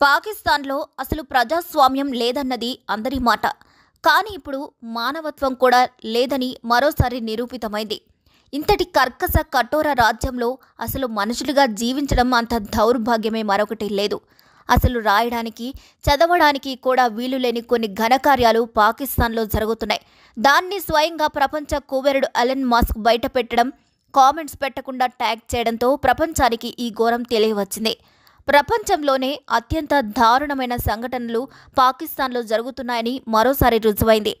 పాకిస్తాన్లో అసలు ప్రజాస్వామ్యం లేదన్నది అందరి మాట. కానీ ఇప్పుడు మానవత్వం కూడా లేదని మరోసారి నిరూపితమైంది. ఇంతటి కర్కశ కఠోర రాజ్యంలో అసలు మనుషులుగా జీవించడం అంత దౌర్భాగ్యమే మరొకటి లేదు. అసలు రాయడానికి చదవడానికి కూడా వీలు లేని కొన్ని ఘనకార్యాలు పాకిస్తాన్లో జరుగుతున్నాయి. దాన్ని స్వయంగా ప్రపంచ కుబేరుడు అలెన్ మాస్క్ బయట పెట్టడం కామెంట్స్ పెట్టకుండా ట్యాగ్ చేయడంతో ప్రపంచానికి ఈ ఘోరం తెలియవచ్చింది. ప్రపంచంలోనే అత్యంత దారుణమైన సంఘటనలు పాకిస్తాన్లో జరుగుతున్నాయని మరోసారి రుజువైంది.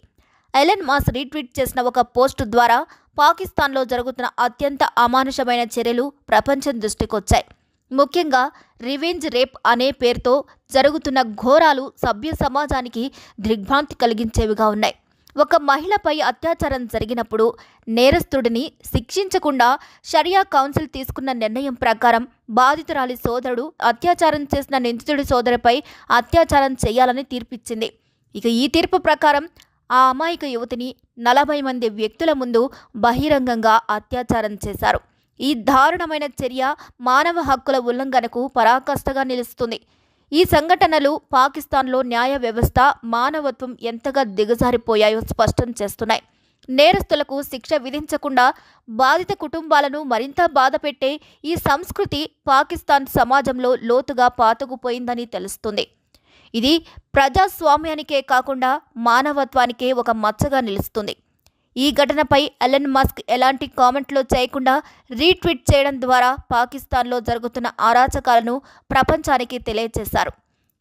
ఎలెన్ మాస్ రీట్వీట్ చేసిన ఒక పోస్టు ద్వారా పాకిస్తాన్లో జరుగుతున్న అత్యంత అమానుషమైన చర్యలు ప్రపంచం దృష్టికొచ్చాయి. ముఖ్యంగా రివెంజ్ రేప్ అనే పేరుతో జరుగుతున్న ఘోరాలు సభ్య సమాజానికి దిగ్భ్రాంతి కలిగించేవిగా ఉన్నాయి. ఒక మహిళపై అత్యాచారం జరిగినప్పుడు నేరస్తుడిని శిక్షించకుండా షరియా కౌన్సిల్ తీసుకున్న నిర్ణయం ప్రకారం బాధితురాలి సోదరుడు అత్యాచారం చేసిన నిందితుడి సోదరిపై అత్యాచారం చేయాలని తీర్పిచ్చింది. ఇక ఈ తీర్పు ప్రకారం ఆ అమాయక యువతిని నలభై మంది వ్యక్తుల ముందు బహిరంగంగా అత్యాచారం చేశారు. ఈ దారుణమైన చర్య మానవ హక్కుల ఉల్లంఘనకు పరాకాష్ఠగా నిలుస్తుంది. ఈ సంఘటనలు పాకిస్తాన్లో న్యాయ వ్యవస్థ మానవత్వం ఎంతగా దిగజారిపోయాయో స్పష్టం చేస్తున్నాయి. నేరస్తులకు శిక్ష విధించకుండా బాధిత కుటుంబాలను మరింత బాధపెట్టే ఈ సంస్కృతి పాకిస్తాన్ సమాజంలో లోతుగా పాతుకుపోయిందని తెలుస్తుంది. ఇది ప్రజాస్వామ్యానికే కాకుండా మానవత్వానికే ఒక మచ్చగా నిలుస్తుంది. ఈ ఘటనపై ఎలన్ మస్క్ ఎలాంటి కామెంట్లు చేయకుండా రీట్వీట్ చేయడం ద్వారా పాకిస్తాన్లో జరుగుతున్న అరాచకాలను ప్రపంచానికి తెలియజేశారు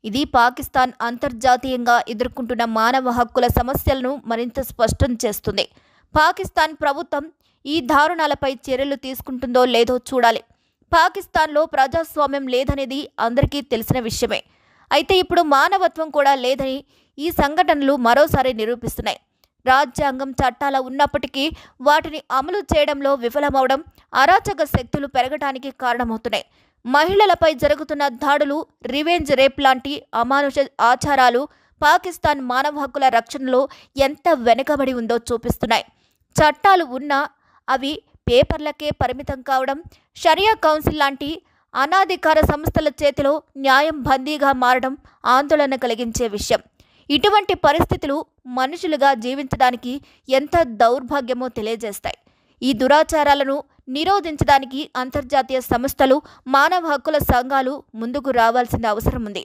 ఇది పాకిస్తాన్ అంతర్జాతీయంగా ఎదుర్కొంటున్న మానవ హక్కుల సమస్యలను మరింత స్పష్టం చేస్తుంది. పాకిస్తాన్ ప్రభుత్వం ఈ దారుణాలపై చర్యలు తీసుకుంటుందో లేదో చూడాలి. పాకిస్తాన్లో ప్రజాస్వామ్యం లేదనేది అందరికీ తెలిసిన విషయమే. అయితే ఇప్పుడు మానవత్వం కూడా లేదని ఈ సంఘటనలు మరోసారి నిరూపిస్తున్నాయి. రాజ్యాంగం చట్టాల ఉన్నప్పటికీ వాటిని అమలు చేయడంలో విఫలమవడం అరాచక శక్తులు పెరగటానికి కారణమవుతున్నాయి. మహిళలపై జరుగుతున్న దాడులు రివెంజ్ రేప్ లాంటి అమానుష ఆచారాలు పాకిస్తాన్ మానవ హక్కుల రక్షణలో ఎంత వెనుకబడి ఉందో చూపిస్తున్నాయి. చట్టాలు ఉన్నా అవి పేపర్లకే పరిమితం కావడం షరియా కౌన్సిల్ లాంటి అనాధికార సంస్థల చేతిలో న్యాయం బందీగా మారడం ఆందోళన కలిగించే విషయం. ఇటువంటి పరిస్థితులు మనుషులుగా జీవించడానికి ఎంత దౌర్భాగ్యమో తెలియజేస్తాయి. ఈ దురాచారాలను నిరోధించడానికి అంతర్జాతీయ సంస్థలు మానవ హక్కుల సంఘాలు ముందుకు రావాల్సిన అవసరం ఉంది.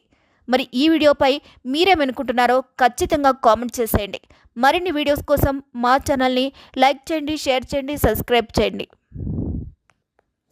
మరి ఈ వీడియోపై మీరేమనుకుంటున్నారో ఖచ్చితంగా కామెంట్ చేసేయండి. మరిన్ని వీడియోస్ కోసం మా ఛానల్ని లైక్ చేయండి షేర్ చేయండి సబ్స్క్రైబ్ చేయండి.